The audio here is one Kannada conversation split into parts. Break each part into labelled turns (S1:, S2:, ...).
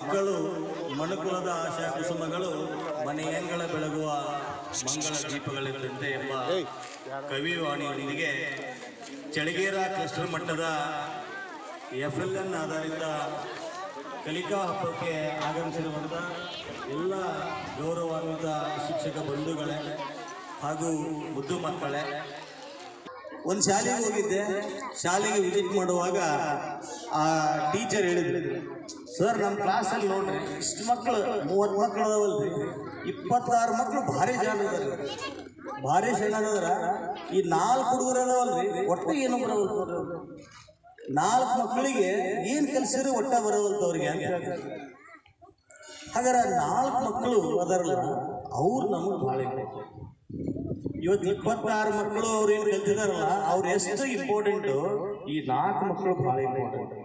S1: ಮಕ್ಕಳು, ಮನುಕುಲದ ಆಶಾ ಕುಸುಮಗಳು ಮನೆಯಂಗಳ ಬೆಳಗುವ ಮಂಗಳ ದೀಪಗಳಿದ್ದಂತೆ ಎಂಬ ಕವಿವಾಣಿಯೊಂದಿಗೆ ಚಳಿಗೇರ ಕ್ಲಸ್ಟರ್ ಮಟ್ಟದ ಎಫ್ ಎಲ್ ಎನ್ ಆಧಾರಿತ ಕಲಿಕಾ ಹಬ್ಬಕ್ಕೆ ಆಗಮಿಸಿರುವಂಥ ಎಲ್ಲ ಗೌರವಾನ್ವಿತ ಶಿಕ್ಷಕ ಬಂಧುಗಳೇ ಹಾಗೂ ಮುದ್ದು ಮಕ್ಕಳೇ. ಒಂದು ಶಾಲೆಗೆ ಹೋಗಿದ್ದೆ. ಶಾಲೆಗೆ ವಿಸಿಟ್ ಮಾಡುವಾಗ ಆ ಟೀಚರ್ ಹೇಳಿದ್ರು ಸರ್ ನಮ್ಮ ಕ್ಲಾಸಲ್ಲಿ ನೋಡ್ರಿ, ಇಷ್ಟು ಮಕ್ಕಳು ಮೂವತ್ತು ಮಕ್ಕಳು ಅದಾವಲ್ರಿ. ಇಪ್ಪತ್ತಾರು ಮಕ್ಕಳು ಭಾರಿ ಜನ ಅದಾರ ಭಾರಿ ಅದಾರ ಈ ನಾಲ್ಕು ಹುಡುಗರು ಅದಾವಲ್ರಿ, ಒಟ್ಟು ಏನು ಬರವಲ್ತವ್ರಿ ನಾಲ್ಕು ಮಕ್ಕಳಿಗೆ ಏನು ಕಲಿಸಿದ್ರೆ ಒಟ್ಟ ಬರವಲ್ತವ್ರಿಗೆ ಅಂತ ಹಾಗಾದ್ರೆ ನಾಲ್ಕು ಮಕ್ಕಳು ಅದರಲ್ಲ, ಅವ್ರು ನಮಗೆ ಭಾಳ ಇವತ್ತು ಇಪ್ಪತ್ತಾರು ಮಕ್ಕಳು ಅವ್ರು ಏನು ಕಲ್ತಿದಾರಲ್ಲ, ಅವ್ರು ಎಷ್ಟು ಇಂಪಾರ್ಟೆಂಟು ಈ ನಾಲ್ಕು ಮಕ್ಕಳು ಭಾಳ ಇಂಪಾರ್ಟೆಂಟ್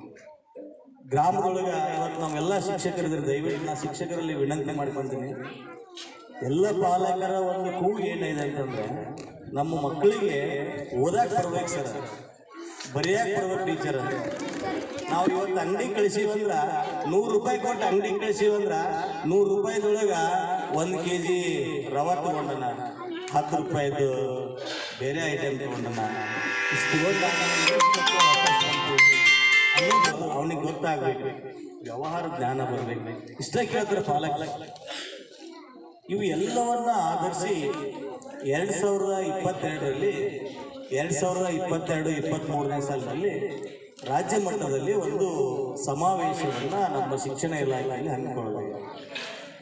S1: ಗ್ರಾಮದೊಳಗ ಇವತ್ತು ನಾವೆಲ್ಲ ಶಿಕ್ಷಕರಿದ್ರೆ ದಯವಿಟ್ಟು ನಾ ಶಿಕ್ಷಕರಲ್ಲಿ ವಿನಂತಿ ಮಾಡ್ಕೊಂತೀನಿ. ಎಲ್ಲ ಪಾಲಕರ ಒಂದು ಕೂಗು ಏನಿದೆ ಅಂತಂದ್ರೆ ನಮ್ಮ ಮಕ್ಕಳಿಗೆ ಓದಕ್ಕೆ ಬರ್ಬೇಕು ಸರ್. ಬರೆಯಾಕ್ ಬರ್ಬೇಕು ಟೀಚರ್. ನಾವು ಇವತ್ತು ಅಂಗಡಿ ಕಳಿಸೀವಂದ್ರೆ ನೂರು ರೂಪಾಯಿ ಕೊಟ್ಟು ಅಂಗಡಿ ಕಳಿಸೀವಂದ್ರೆ ನೂರು ರೂಪಾಯಿದೊಳಗೆ ಒಂದು ಕೆ ಜಿ ರವೆ ತಗೊಂಡನ. ಹತ್ತು ರೂಪಾಯಿದು ಬೇರೆ ಐಟಮ್ ತಗೊಂಡನ. ಇಷ್ಟು ಅವನಿಗೆ ಗೊತ್ತಾಗಬೇಕು. ವ್ಯವಹಾರ ಜ್ಞಾನ ಬರಬೇಕು. ಇಷ್ಟ ಕೇಳ್ತಾರೆ ಪಾಲಕ? ಇವು ಎಲ್ಲವನ್ನ ಆಧರಿಸಿ ಎರಡು ಸಾವಿರದ ಇಪ್ಪತ್ತೆರಡರಲ್ಲಿ, ಎರಡು ಸಾವಿರದ ಇಪ್ಪತ್ತೆರಡು ಇಪ್ಪತ್ತ್ಮೂರನೇ ಸಾಲಿನಲ್ಲಿ ರಾಜ್ಯ ಮಟ್ಟದಲ್ಲಿ ಒಂದು ಸಮಾವೇಶವನ್ನು ನಮ್ಮ ಶಿಕ್ಷಣ ಇಲಾಖೆಯಲ್ಲಿ ಹಮ್ಮಿಕೊಳ್ಳಬೇಕು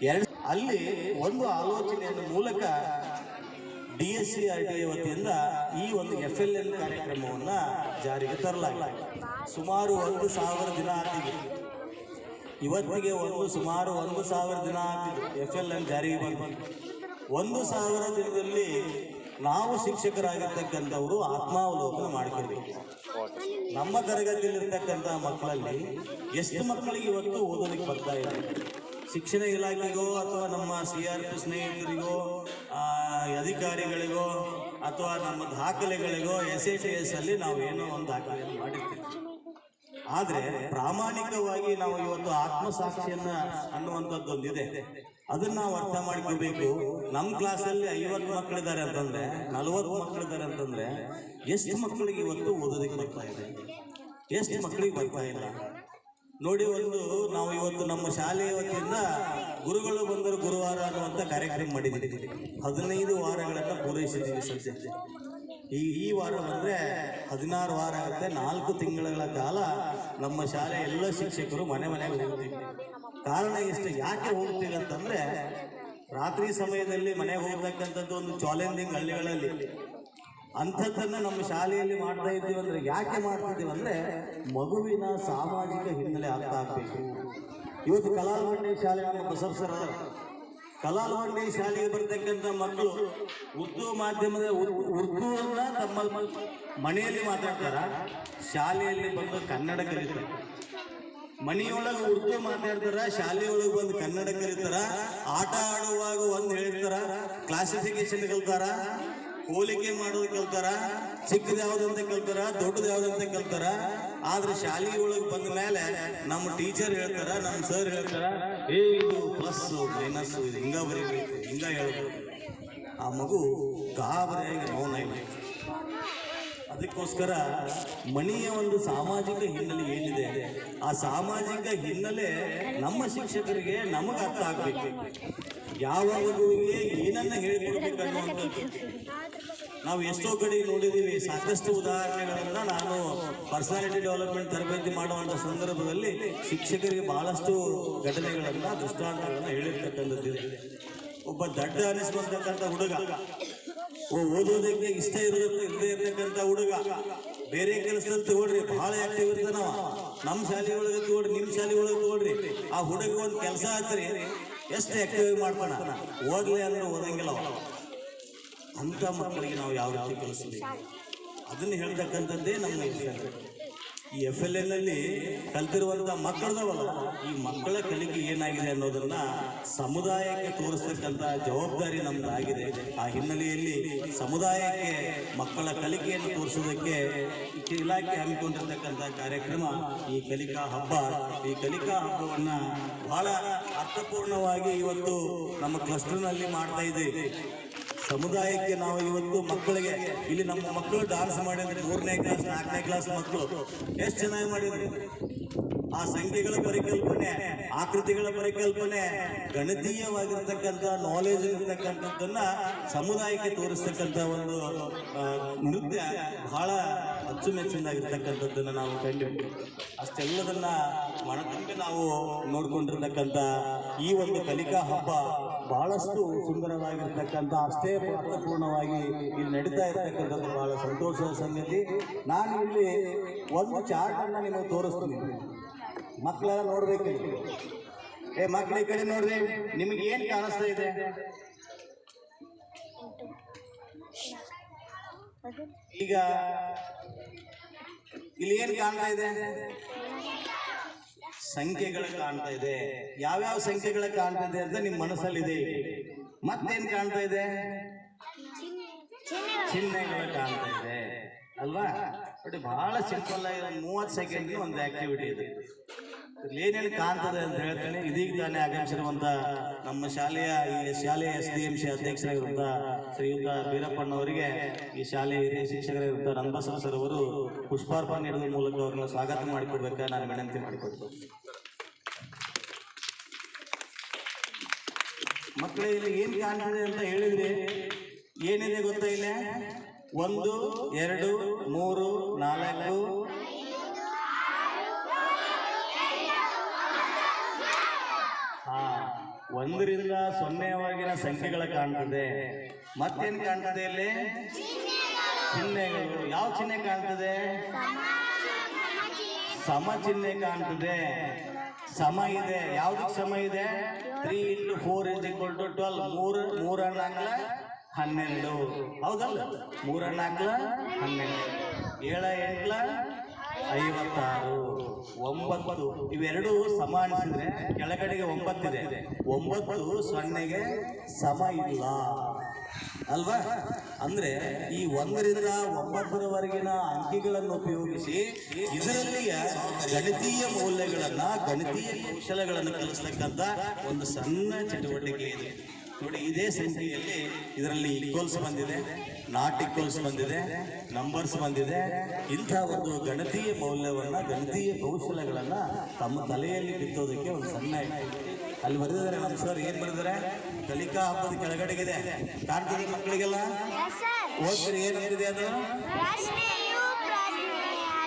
S1: ಎರಡು ಅಲ್ಲಿ ಒಂದು ಆಲೋಚನೆಯ ಮೂಲಕ D S C, R T ವತಿಯಿಂದ ಈ ಒಂದು ಎಫ್ ಎಲ್ ಎನ್ ಕಾರ್ಯಕ್ರಮವನ್ನು ಜಾರಿಗೆ ತರಲಾಗಿದೆ. ಸುಮಾರು ಒಂದು ಸಾವಿರ ದಿನ ಆಗ್ತಿದೆ ಇವತ್ತಿಗೆ ಒಂದು ಸುಮಾರು ಒಂದು ಸಾವಿರ ದಿನ ಆಗ್ತಿದೆ ಎಫ್ ಎಲ್ ಎನ್ ಜಾರಿಗೆ ಬಂದು. ಒಂದು ಸಾವಿರ ದಿನದಲ್ಲಿ ನಾವು ಶಿಕ್ಷಕರಾಗಿರ್ತಕ್ಕಂಥವರು ಆತ್ಮಾವಲೋಕನ ಮಾಡ್ಕೋಬೇಕು. ನಮ್ಮ ತರಗತಿಯಲ್ಲಿರ್ತಕ್ಕಂಥ ಮಕ್ಕಳಲ್ಲಿ ಎಷ್ಟು ಮಕ್ಕಳಿಗೆ ಇವತ್ತು ಓದೋದಕ್ಕೆ ಬರ್ತಾ ಇದೆ? ಶಿಕ್ಷಣ ಇಲಾಖೆಗೋ ಅಥವಾ ನಮ್ಮ ಸಿ ಆರ್ ಪಿ ಸ್ನೇಹಿತರಿಗೋ ಅಧಿಕಾರಿಗಳಿಗೋ, ಅಥವಾ ನಮ್ಮ ದಾಖಲೆಗಳಿಗೋ ಎಸ್ ಎ ಟಿ ಎಸ್ ಅಲ್ಲಿ ನಾವು ಏನೋ ಒಂದು ದಾಖಲೆಯನ್ನು ಮಾಡಿರ್ತೀವಿ. ಆದ್ರೆ ಪ್ರಾಮಾಣಿಕವಾಗಿ ನಾವು ಇವತ್ತು ಆತ್ಮಸಾಕ್ಷಿಯನ್ನ ಅನ್ನುವಂಥದ್ದೊಂದಿದೆ. ಅದನ್ನ ನಾವು ಅರ್ಥ ಮಾಡ್ಕೋಬೇಕು. ನಮ್ಮ ಕ್ಲಾಸಲ್ಲಿ ಐವತ್ತು ಮಕ್ಕಳಿದ್ದಾರೆ ಅಂತಂದ್ರೆ, ನಲವತ್ತು ಮಕ್ಕಳಿದ್ದಾರೆ ಅಂತಂದ್ರೆ, ಎಷ್ಟು ಮಕ್ಕಳಿಗೆ ಇವತ್ತು ಓದೋದಕ್ಕೆ ಬರ್ತಾ ಇದೆ? ಎಷ್ಟು ಮಕ್ಕಳಿಗೆ ಬರ್ತಾ ಇಲ್ಲ? ನೋಡಿ ಒಂದು ನಾವು ಇವತ್ತು ನಮ್ಮ ಶಾಲೆಯ ವತಿಯಿಂದ ಗುರುಗಳು ಬಂದರು ಗುರುವಾರ ಅನ್ನುವಂಥ ಕಾರ್ಯಕ್ರಮ ಮಾಡಿದ್ದೀವಿ. ಹದಿನೈದು ವಾರಗಳನ್ನು ಪೂರೈಸಿದ್ದೀವಿ ಸದ್ಯ ಈ ಈ ವಾರ ಬಂದರೆ ಹದಿನಾರು ವಾರ ಆಗುತ್ತೆ. ನಾಲ್ಕು ತಿಂಗಳ ಕಾಲ ನಮ್ಮ ಶಾಲೆ ಎಲ್ಲ ಶಿಕ್ಷಕರು ಮನೆ ಮನೆಗೆ ಹೋಗ್ತೀವಿ ಕಾರಣ ಇಷ್ಟು ಯಾಕೆ ಹೋಗ್ತೀವಿ ಅಂತಂದರೆ ರಾತ್ರಿ ಸಮಯದಲ್ಲಿ ಮನೆಗೆ ಹೋಗ್ತಕ್ಕಂಥದ್ದು ಒಂದು ಚಾಲೆಂಜಿಂಗ್ ಹಳ್ಳಿಗಳಲ್ಲಿ. ಅಂಥದ್ದನ್ನು ನಮ್ಮ ಶಾಲೆಯಲ್ಲಿ ಮಾಡ್ತಾ ಇದ್ದೀವಿ ಅಂದರೆ ಯಾಕೆ ಮಾಡ್ತಿದ್ದೀವಿ ಅಂದರೆ ಮಗುವಿನ ಸಾಮಾಜಿಕ ಹಿನ್ನೆಲೆ ಅರ್ಥ ಆಗಬೇಕು ಇವತ್ತು ಕಲಾಲ್ವಂಡಿ ಶಾಲೆ ನಮ್ಮ ಕಲಾಲ್ವಂಡಿ ಶಾಲೆಗೆ ಬರ್ತಕ್ಕಂಥ ಮಕ್ಕಳು ಉರ್ದು ಮಾಧ್ಯಮದ ಉರ್- ಉರ್ದುವನ್ನ ತಮ್ಮ ಮನೆಯಲ್ಲಿ ಮಾತಾಡ್ತಾರ. ಶಾಲೆಯಲ್ಲಿ ಬಂದು ಕನ್ನಡ ಕಲಿತಾರೆ. ಮನೆಯೊಳಗೆ ಉರ್ದು ಮಾತಾಡ್ತಾರ, ಶಾಲೆಯೊಳಗೆ ಬಂದು ಕನ್ನಡ ಕಲಿತಾರ. ಆಟ ಆಡುವಾಗ ಒಂದು ಹೇಳ್ತಾರ ಕ್ಲಾಸಿಫಿಕೇಶನ್ ಕಲ್ತಾರ, ಹೋಲಿಕೆ ಮಾಡೋದು ಕಲ್ತಾರ, ಚಿಕ್ಕದ ಯಾವ್ದಂತ ಕಲ್ತಾರ, ದೊಡ್ಡದು ಯಾವ್ದಂತ ಕಲ್ತಾರ. ಆದ್ರೆ ಶಾಲೆಯೊಳಗೆ ಬಂದ ಮೇಲೆ ನಮ್ಮ ಟೀಚರ್ ಹೇಳ್ತಾರ, ನಮ್ಮ ಸರ್ ಹೇಳ್ತಾರ ಏ ಪ್ಲಸ್ಸು ಮೈನಸ್ಸು ಹಿಂಗ ಬರೀಬೇಕು ಹಿಂಗ ಹೇಳ್ಬೇಕು? ಆ ಮಗು ಗಾಬರಿಯಾಗಿ ಮೌನ ಅದಕ್ಕೋಸ್ಕರ ಮಣಿಯ ಒಂದು ಸಾಮಾಜಿಕ ಹಿನ್ನೆಲೆ ಏನಿದೆ, ಆ ಸಾಮಾಜಿಕ ಹಿನ್ನೆಲೆ ನಮ್ಮ ಶಿಕ್ಷಕರಿಗೆ ನಮಗೆ ಅರ್ಥ ಆಗಬೇಕು. ಯಾವ ಏನನ್ನ ಹೇಳಿಕೊಡ್ಬೇಕು ನಾವು ಎಷ್ಟೋ ಕಡೆ ನೋಡಿದ್ದೀವಿ, ಸಾಕಷ್ಟು ಉದಾಹರಣೆಗಳನ್ನ ನಾನು ಪರ್ಸನಾಲಿಟಿ ಡೆವಲಪ್ಮೆಂಟ್ ತರಬೇತಿ ಮಾಡುವಂಥ ಸಂದರ್ಭದಲ್ಲಿ ಶಿಕ್ಷಕರಿಗೆ ಬಹಳಷ್ಟು ಘಟನೆಗಳನ್ನ, ದೃಷ್ಟಾಂತಗಳನ್ನ ಹೇಳಿರ್ತಕ್ಕಂಥದ್ದಿದೆ ಒಬ್ಬ ದಡ್ಡ ಅನಿಸ್ಕೊಂತಕ್ಕಂಥ ಹುಡುಗ. ಓದೋದಕ್ಕೆ ಇಷ್ಟ ಇರೋದಕ್ಕೆ ಇಲ್ಲದೆ ಇರತಕ್ಕಂಥ ಹುಡುಗ. ಬೇರೆ ಕೆಲಸದಲ್ಲಿ ತಗೊಳ್ರಿ ಬಹಳ ಆಕ್ಟಿವ್ ಇರ್ತಾನವ ನಮ್ಮ ಶಾಲೆ ಒಳಗೆ ತಗೊಳ್ರಿ ನಿಮ್ಮ ಶಾಲೆ ಒಳಗೆ ತಗೊಳ್ರಿ ಆ ಹುಡುಗ ಒಂದು ಕೆಲಸ ಹಚ್ಚ್ರಿ ಎಷ್ಟು ಆಕ್ಟಿವ್ ಮಾಡ್ತಾನ? ಓದಲಿ ಅಂದ್ರೆ ಓದಂಗಿಲ್ಲ ಅಂತ ಮಕ್ಕಳಿಗೆ ನಾವು ಯಾವ ರೀತಿ ಕಲಿಸಬೇಕು ಅದನ್ನು ಹೇಳ್ತಕ್ಕಂಥದ್ದೇ ನಮ್ಮ ಇಷ್ಟ ಈ ಎಫ್ ಎಲ್ ಎನ್ನಲ್ಲಿ ಕಲ್ತಿರುವಂತ ಮಕ್ಕಳದವಲ್ಲ, ಈ ಮಕ್ಕಳ ಕಲಿಕೆ ಏನಾಗಿದೆ ಅನ್ನೋದನ್ನ ಸಮುದಾಯಕ್ಕೆ ತೋರಿಸ್ತಕ್ಕಂತ ಜವಾಬ್ದಾರಿ ನಮ್ದಾಗಿದೆ. ಆ ಹಿನ್ನೆಲೆಯಲ್ಲಿ ಸಮುದಾಯಕ್ಕೆ ಮಕ್ಕಳ ಕಲಿಕೆಯನ್ನು ತೋರಿಸೋದಕ್ಕೆ ಇಲಾಖೆ ಹಮ್ಮಿಕೊಂಡಿರ್ತಕ್ಕಂಥ ಕಾರ್ಯಕ್ರಮ ಈ ಕಲಿಕಾ ಹಬ್ಬ. ಈ ಕಲಿಕಾ ಹಬ್ಬವನ್ನ ಬಹಳ ಅರ್ಥಪೂರ್ಣವಾಗಿ ಇವತ್ತು ನಮ್ಮ ಕ್ಲಸ್ಟರ್ನಲ್ಲಿ ಮಾಡ್ತಾ ಇದ್ದೇವೆ. ಸಮುದಾಯಕ್ಕೆ ನಾವು ಇವತ್ತು ಮಕ್ಕಳಿಗೆ, ಇಲ್ಲಿ ನಮ್ಮ ಮಕ್ಕಳು ಡಾನ್ಸ್ ಮಾಡಿದ್ರೆ ಮೂರನೇ ಕ್ಲಾಸ್ ನಾಲ್ಕನೇ ಕ್ಲಾಸ್ ಮಕ್ಕಳು ಎಷ್ಟು ಚೆನ್ನಾಗಿ ಮಾಡಿದ್ರು? ಆ ಸಂಖ್ಯೆಗಳ ಪರಿಕಲ್ಪನೆ, ಆಕೃತಿಗಳ ಪರಿಕಲ್ಪನೆ ಗಣತೀಯವಾಗಿರ್ತಕ್ಕಂಥ ನಾಲೆಜ್ ಇರತಕ್ಕಂಥದ್ದನ್ನ ಸಮುದಾಯಕ್ಕೆ ತೋರಿಸ್ತಕ್ಕಂಥ ಒಂದು ನೃತ್ಯ ಬಹಳ ಅಚ್ಚುಮೆಚ್ಚಿನಾಗಿರ್ತಕ್ಕಂಥದ್ದನ್ನ ನಾವು ಕಂಡು ಅಷ್ಟೆಲ್ಲದನ್ನ ಮನತುಂಬಿ ನಾವು ನೋಡ್ಕೊಂಡಿರ್ತಕ್ಕಂಥ ಈ ಒಂದು ಕಲಿಕಾ ಹಬ್ಬ ಬಹಳಷ್ಟು ಸುಂದರವಾಗಿರ್ತಕ್ಕಂಥ, ಅಷ್ಟೇ ಅರ್ಥಪೂರ್ಣವಾಗಿ ಇಲ್ಲಿ ನಡೀತಾ ಇರ್ತಕ್ಕಂಥದ್ದು ಬಹಳ ಸಂತೋಷದ ಸಂಗತಿ. ನಾನು ಇಲ್ಲಿ ಒಂದು ಚಾರ್ಟನ್ನು ನಿಮಗೆ ತೋರಿಸ್ತೀನಿ. ಮಕ್ಕಳೆಲ್ಲ ನೋಡ್ಬೇಕು ಏ ಮಕ್ಕಳ ಈ ಕಡೆ ನೋಡ್ರಿ, ನಿಮಗೆ ಏನು ಕಾಣಿಸ್ತಾ ಇದೆ? ಈಗ ಇಲ್ಲಿ ಏನು ಕಾಣ್ತಾ ಇದೆ? ಸಂಖ್ಯೆಗಳು ಕಾಣ್ತಾ ಇದೆ. ಯಾವ್ಯಾವ ಸಂಖ್ಯೆಗಳ ಕಾಣ್ತಾ ಇದೆ ಅಂತ ನಿಮ್ಮ ಮನಸ್ಸಲ್ಲಿದೆ ಮತ್ತೇನ್ ಕಾಣ್ತಾ ಇದೆ? ಚಿಹ್ನೆಗಳು ಕಾಣ್ತಾ ಇದೆ. ಅಲ್ವಾ? ಬಟ್ ಬಹಳ ಸಿಂಪಲ್ ಆಗಿ ಒಂದು ಮೂವತ್ತು ಸೆಕೆಂಡ್ ಒಂದು ಆಕ್ಟಿವಿಟಿ ಇದೆ. ಏನೇನು ಕಾಣ್ತದೆ ಅಂತ ಹೇಳ್ತೇನೆ. ಇದೀಗ ತಾನೇ ಆಗಮಿಸಿರುವಂತ ನಮ್ಮ ಶಾಲೆಯ ಈ ಶಾಲೆಯ ಎಸ್ ಡಿ ಎಂ ಸಿ ಅಧ್ಯಕ್ಷರಾಗಿರುವಂತ ಶ್ರೀಯುತ ವೀರಪ್ಪಣ್ಣವರಿಗೆ ಈ ಶಾಲೆಯ ಹಿರಿಯ ಶಿಕ್ಷಕರಾಗಿರುವಂತ ರಂಗಬಸವ ಸರ್ ಅವರು ಪುಷ್ಪಾರ್ಪಣೆ ನೀಡುವ ಮೂಲಕ ಅವ್ರನ್ನ ಸ್ವಾಗತ ಮಾಡಿಕೊಡ್ಬೇಕಾ ನಾನು ವಿನಂತಿ ಮಾಡಿಕೊಡ್ತೇನೆ. ಮಕ್ಕಳೇ, ಇಲ್ಲಿ ಏನ್ ಕಾಣ್ತದೆ ಅಂತ ಹೇಳಿದ್ರೆ, ಏನಿದೆ ಗೊತ್ತಾ ಇಲ್ಲ? ಒಂದು, ಎರಡು, ಮೂರು, ನಾಲ್ಕು ಒಂದರಿಂದ ಸೊನ್ನೆವರೆಗಿನ ಸಂಖ್ಯೆಗಳ ಕಾಣ್ತದೆ. ಮತ್ತೇನ್ ಕಾಣ್ತದೆ ಇಲ್ಲಿ? ಚಿಹ್ನೆಗಳು. ಯಾವ ಚಿಹ್ನೆ ಕಾಣ್ತದೆ? ಸಮ ಚಿಹ್ನೆ ಕಾಣ್ತದೆ. ಸಮ ಇದೆ. ಯಾವ್ದಕ್ಕೆ ಸಮ ಇದೆ? Three into four is equal to twelve. ಮೂರು ಮೂರಣ್ಣ ಹಾಕ್ಲ ಹನ್ನೆರಡು ಹೌದಲ್ಲ? ಮೂರಣ್ಣ ಹಾಕ್ಲ ಹನ್ನೆರಡು ಏಳ ಎಂಟ್ಲ, ಐವತ್ತಾರು. ಒಂಬತ್ತು. ಇವೆರಡು ಸಮ ಅನಿಸಿದ್ರೆ ಕೆಳಗಡೆಗೆ ಒಂಬತ್ತಿದೆ. ಒಂಬತ್ತು ಸೊನ್ನೆಗೆ ಸಮ ಇಲ್ಲ. ಅಲ್ವಾ? ಅಂದ್ರೆ ಈ ಒಂದರಿಂದ ಒಂಬತ್ತರವರೆಗಿನ ಅಂಕಿಗಳನ್ನು ಉಪಯೋಗಿಸಿ ಇದರಲ್ಲಿಯ ಗಣಿತೀಯ ಮೌಲ್ಯಗಳನ್ನ, ಗಣಿತೀಯ ಕೌಶಲಗಳನ್ನು ಕಲಿಸ್ತಕ್ಕಂಥ ಒಂದು ಸಣ್ಣ ಚಟುವಟಿಕೆ ಇದೆ. ನೋಡಿ, ಇದೇ ಸಂಖ್ಯೆಯಲ್ಲಿ ಇದರಲ್ಲಿ ಈಕ್ವಲ್ಸ್ ಬಂದಿದೆ. ನಾಟ್ ಈಕ್ವಲ್ಸ್ ಬಂದಿದೆ ನಂಬರ್ಸ್ ಬಂದಿದೆ. ಇಂಥ ಒಂದು ಗಣತೀಯ ಮೌಲ್ಯವನ್ನು ಗಣತೀಯ ಕೌಶಲ್ಯಗಳನ್ನು ತಮ್ಮ ತಲೆಯಲ್ಲಿ ಬಿತ್ತೋದಕ್ಕೆ ಒಂದು ಸಣ್ಣ. ಅಲ್ಲಿ ಬರೆದಿದ್ದಾರೆ ನಮ್ಮ ಸರ್ ಏನು ಬರೆದಿದ್ದಾರೆ? ಕಲಿಕಾ ಹಬ್ಬದ ಕೆಳಗಡೆಗಿದೆ. ಕಾರ್ತಿಕ ಮಕ್ಕಳಿಗೆಲ್ಲ? ಓದ್ತೀರಿ ಏನಂತಿದೆ ಅದು.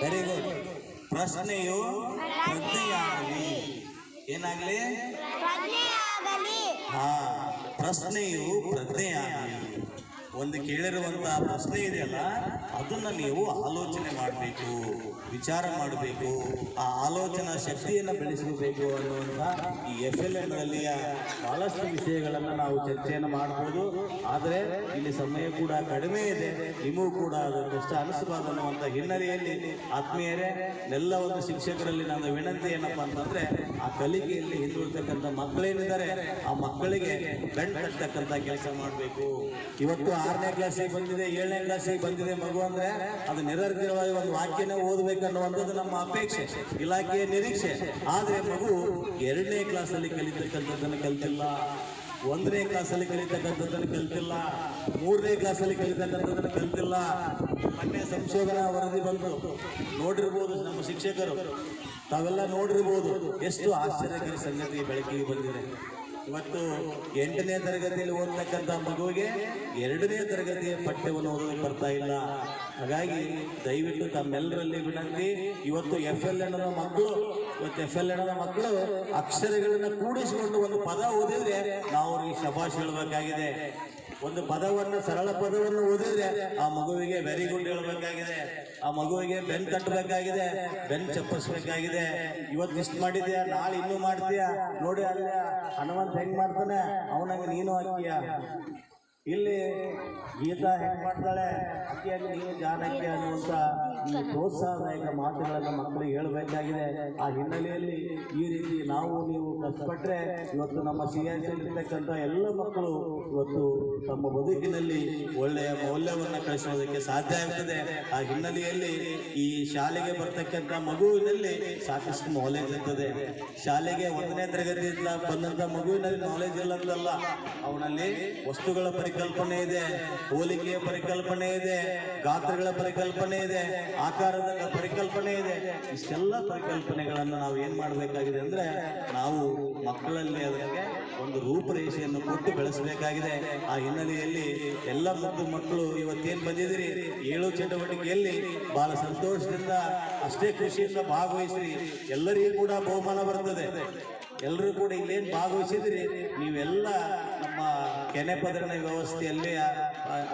S1: ವೆರಿ ಗುಡ್ ಪ್ರಶ್ನೆಯು ಪ್ರಜ್ಞೆಯಾಗಲಿ. ಏನಾಗಲಿ? ಹಾ ಪ್ರಶ್ನೆಯು ಪ್ರಜ್ಞೆಯಾಗಲಿ. ಒಂದು ಕೇಳಿರುವಂತಹ ಪ್ರಶ್ನೆ ಇದೆಯಲ್ಲ, ಅದನ್ನ ನೀವು ಆಲೋಚನೆ ಮಾಡಬೇಕು, ವಿಚಾರ ಮಾಡಬೇಕು, ಆ ಆಲೋಚನಾ ಶಕ್ತಿಯನ್ನು ಬೆಳೆಸಬೇಕು ಅನ್ನುವಂಥ ಈ ಎಫ್ ಎಲ್ ಎನ್ನಲ್ಲಿಯ ಬಹಳಷ್ಟು ವಿಷಯಗಳನ್ನು ನಾವು ಚರ್ಚೆಯನ್ನು ಮಾಡ್ಬೋದು. ಆದರೆ ಇಲ್ಲಿ ಸಮಯ ಕೂಡ ಕಡಿಮೆ ಇದೆ, ನಿಮಗೂ ಕೂಡ ಅದು ಕಷ್ಟ ಅನಿಸಬಾರ್ದು ಅನ್ನುವಂಥ ಹಿನ್ನೆಲೆಯಲ್ಲಿ ಆತ್ಮೀಯರೇ ಎಲ್ಲ ಒಂದು ಶಿಕ್ಷಕರಲ್ಲಿ ನನ್ನ ವಿನಂತಿ ಏನಪ್ಪಾ ಅಂತಂದ್ರೆ ಆ ಕಲಿಕೆಯಲ್ಲಿ ಹಿಂದುಳಿತಕ್ಕಂಥ ಮಕ್ಕಳೇನಿದ್ದಾರೆ, ಆ ಮಕ್ಕಳಿಗೆ ಬೆಂಡ್ ಕಟ್ಟತಕ್ಕಂಥ ಕೆಲಸ ಮಾಡಬೇಕು. ಇವತ್ತು ಆರನೇ ಕ್ಲಾಸಿಗೆ ಬಂದಿದೆ, ಏಳನೇ ಕ್ಲಾಸಿಗೆ ಬಂದಿದೆ ಮಗು ಅಂದ್ರೆ ಅದು ನಿರರ್ಗಳವಾಗಿ ಒಂದು ವಾಕ್ಯನ ಓದಬೇಕನ್ನುವಂಥದ್ದು ನಮ್ಮ ಅಪೇಕ್ಷೆ, ಇಲಾಖೆಯ ನಿರೀಕ್ಷೆ. ಆದರೆ ಮಗು ಎರಡನೇ ಕ್ಲಾಸಲ್ಲಿ ಕಲಿತಕ್ಕಂಥದ್ದನ್ನು ಕಲಿತಿಲ್ಲ, ಒಂದನೇ ಕ್ಲಾಸಲ್ಲಿ ಕಲಿತಕ್ಕಂಥದ್ದನ್ನು ಕಲಿತಿಲ್ಲ, ಮೂರನೇ ಕ್ಲಾಸಲ್ಲಿ ಕಲಿತಕ್ಕಂಥದ್ದನ್ನು ಕಲಿತಿಲ್ಲ. ಮೊನ್ನೆ ಸಂಶೋಧನಾ ವರದಿ ಬಂದು ನೋಡಿರ್ಬೋದು ನಮ್ಮ ಶಿಕ್ಷಕರು. ತಾವೆಲ್ಲ ನೋಡಿರ್ಬೋದು ಎಷ್ಟು ಆಶ್ಚರ್ಯಕರ ಸಂಗತಿ ಬೆಳಕಿಗೆ ಬಂದಿದೆ. ಇವತ್ತು ಎಂಟನೇ ತರಗತಿಯಲ್ಲಿ ಓದ್ತಕ್ಕಂಥ ಮಗುವಿಗೆ ಎರಡನೇ ತರಗತಿಯ ಪಠ್ಯವನ್ನು ಓದೋದಕ್ಕೆ ಬರ್ತಾ ಇಲ್ಲ. ಹಾಗಾಗಿ ದಯವಿಟ್ಟು ತಮ್ಮೆಲ್ಲರಲ್ಲಿ ವಿನಂತಿ, ಇವತ್ತು ಎಫ್ ಎಲ್ ಎನ್ ಮಕ್ಕಳು, ಇವತ್ತು ಎಫ್ ಎಲ್ ಎನ್ ಮಕ್ಕಳು ಅಕ್ಷರಗಳನ್ನು ಕೂಡಿಸಿಕೊಂಡು ಒಂದು ಪದ ಓದಿದ್ರೆ ನಾವು ಅವ್ರಿಗೆ ಶಬಾಷ್ ಹೇಳಬೇಕಾಗಿದೆ. ಒಂದು ಪದವನ್ನು, ಸರಳ ಪದವನ್ನು ಓದಿದ್ರೆ ಆ ಮಗುವಿಗೆ ವೆರಿ ಗುಡ್ ಹೇಳಬೇಕಾಗಿದೆ. ಆ ಮಗುವಿಗೆ ಬೆನ್ ಕಟ್ಟಬೇಕಾಗಿದೆ ಬೆನ್ ಚಪ್ಪಿಸ್ಬೇಕಾಗಿದೆ. ಇವತ್ತು ಮಿಸ್ ಮಾಡಿದ್ಯಾ? ನಾಳೆ ಇನ್ನೂ ಮಾಡ್ತೀಯಾ? ನೋಡಿ ಅಲ್ಲ, ಹನುಮಂತ ಹೆಂಗ್ ಮಾಡ್ತಾನೆ? ಅವನಂಗೆ ನೀನು ಹಾಕಿಯ ಇಲ್ಲಿ ಗೀತಾ ಹೆಂಗ್ ಮಾಡ್ತಾಳೆ? ಅಕ್ಕಿಯಲ್ಲಿ ನೀನು ಜಾನಕಿ ಅನ್ನುವಂಥ ಈ ಪ್ರೋತ್ಸಾಹದಾಯಕ ಮಾತುಗಳನ್ನು ಮಕ್ಕಳಿಗೆ ಹೇಳಬೇಕಾಗಿದೆ. ಆ ಹಿನ್ನೆಲೆಯಲ್ಲಿ ಈ ರೀತಿ ನಾವು ನೀವು ಕಷ್ಟಪಟ್ಟರೆ ಇವತ್ತು ನಮ್ಮ ಸಿ ಎಸ್ ಇರ್ತಕ್ಕಂಥ ಎಲ್ಲ ಮಕ್ಕಳು ಇವತ್ತು ತಮ್ಮ ಬದುಕಿನಲ್ಲಿ ಒಳ್ಳೆಯ ಮೌಲ್ಯವನ್ನು ಕಳಿಸೋದಕ್ಕೆ ಸಾಧ್ಯ ಆಗ್ತದೆ. ಆ ಹಿನ್ನೆಲೆಯಲ್ಲಿ ಈ ಶಾಲೆಗೆ ಬರ್ತಕ್ಕಂಥ ಮಗುವಿನಲ್ಲಿ ಸಾಕಷ್ಟು ನಾಲೆಜ್ ಇರ್ತದೆ. ಶಾಲೆಗೆ ಒಂದನೇ ತರಗತಿಯಿಂದ ಬಂದಂಥ ಮಗುವಿನಲ್ಲಿ ನಾಲೆಜ್ ಇಲ್ಲ ಅಂತಲ್ಲ ಅವನಲ್ಲಿ ವಸ್ತುಗಳ ಪರಿಕಲ್ಪನೆ ಇದೆ ಹೋಲಿಕೆಯ ಪರಿಕಲ್ಪನೆ ಇದೆ, ಗಾತ್ರಗಳ ಪರಿಕಲ್ಪನೆ ಇದೆ, ಆಕಾರದ ಪರಿಕಲ್ಪನೆ ಇದೆ. ಇಷ್ಟೆಲ್ಲ ಪರಿಕಲ್ಪನೆಗಳನ್ನು ನಾವು ಏನ್ ಮಾಡಬೇಕಾಗಿದೆ ಅಂದ್ರೆ ನಾವು ಮಕ್ಕಳಲ್ಲಿ ಅದಕ್ಕೆ ಒಂದು ರೂಪರೇಷೆಯನ್ನು ಕೊಟ್ಟು ಬೆಳೆಸಬೇಕಾಗಿದೆ. ಆ ಹಿನ್ನೆಲೆಯಲ್ಲಿ ಎಲ್ಲ ಮುದ್ದು ಮಕ್ಕಳು ಇವತ್ತೇನ್ ಬಂದಿದ್ದೀರಿ? ಏಳು ಚಟುವಟಿಕೆಯಲ್ಲಿ ಬಹಳ ಸಂತೋಷದಿಂದ ಅಷ್ಟೇ ಖುಷಿಯಿಂದ ಭಾಗವಹಿಸಿ ಎಲ್ಲರಿಗೂ ಕೂಡ ಬಹುಮಾನ ಬರ್ತದೆ. ಎಲ್ಲರೂ ಕೂಡ ಇಲ್ಲೇನು ಭಾಗವಹಿಸಿದ್ರಿ? ನೀವೆಲ್ಲ ನಮ್ಮ ಕೆನೆಪದರಣ ವ್ಯವಸ್ಥೆಯಲ್ಲಿ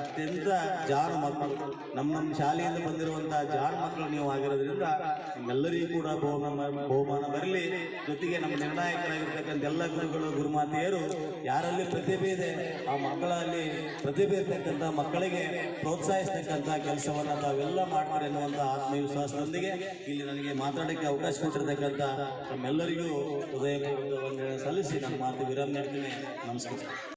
S1: ಅತ್ಯಂತ ಜಾಣ ಮಕ್ಕಳು, ನಮ್ಮ ನಮ್ಮ ಶಾಲೆಯಿಂದ ಬಂದಿರುವಂತಹ ಜಾಣ ಮಕ್ಕಳು ನೀವು ಆಗಿರೋದ್ರಿಂದ ನಿಮ್ಮೆಲ್ಲರಿಗೂ ಕೂಡ ಬಹುಮಾನ ಬಹುಮಾನ ಬರಲಿ. ಜೊತೆಗೆ ನಮ್ಮ ನಿರ್ಣಾಯಕರಾಗಿರ್ತಕ್ಕಂಥ ಎಲ್ಲ ಗುರುಗಳು, ಗುರುಮಾತೆಯರು, ಯಾರಲ್ಲಿ ಪ್ರತಿಭೆ ಇದೆ, ಆ ಮಕ್ಕಳಲ್ಲಿ ಪ್ರತಿಭೆ ಇರ್ತಕ್ಕಂಥ ಮಕ್ಕಳಿಗೆ ಪ್ರೋತ್ಸಾಹಿಸ್ತಕ್ಕಂಥ ಕೆಲಸವನ್ನು ತಾವೆಲ್ಲ ಮಾಡ್ತಾರೆ ಅನ್ನುವಂಥ ಆತ್ಮವಿಶ್ವಾಸದೊಂದಿಗೆ ಇಲ್ಲಿ ನನಗೆ ಮಾತಾಡೋಕ್ಕೆ ಅವಕಾಶ ಕೊಟ್ಟಿರ್ತಕ್ಕಂಥ ನಮ್ಮೆಲ್ಲರಿಗೂ ಹೃದಯ ಸಲ್ಲಿಸಿ. ನನ್ನ ಮಾತು ವಿರಾಮ ನೀಡ್ತೀನಿ. ನಮಸ್ಕಾರ.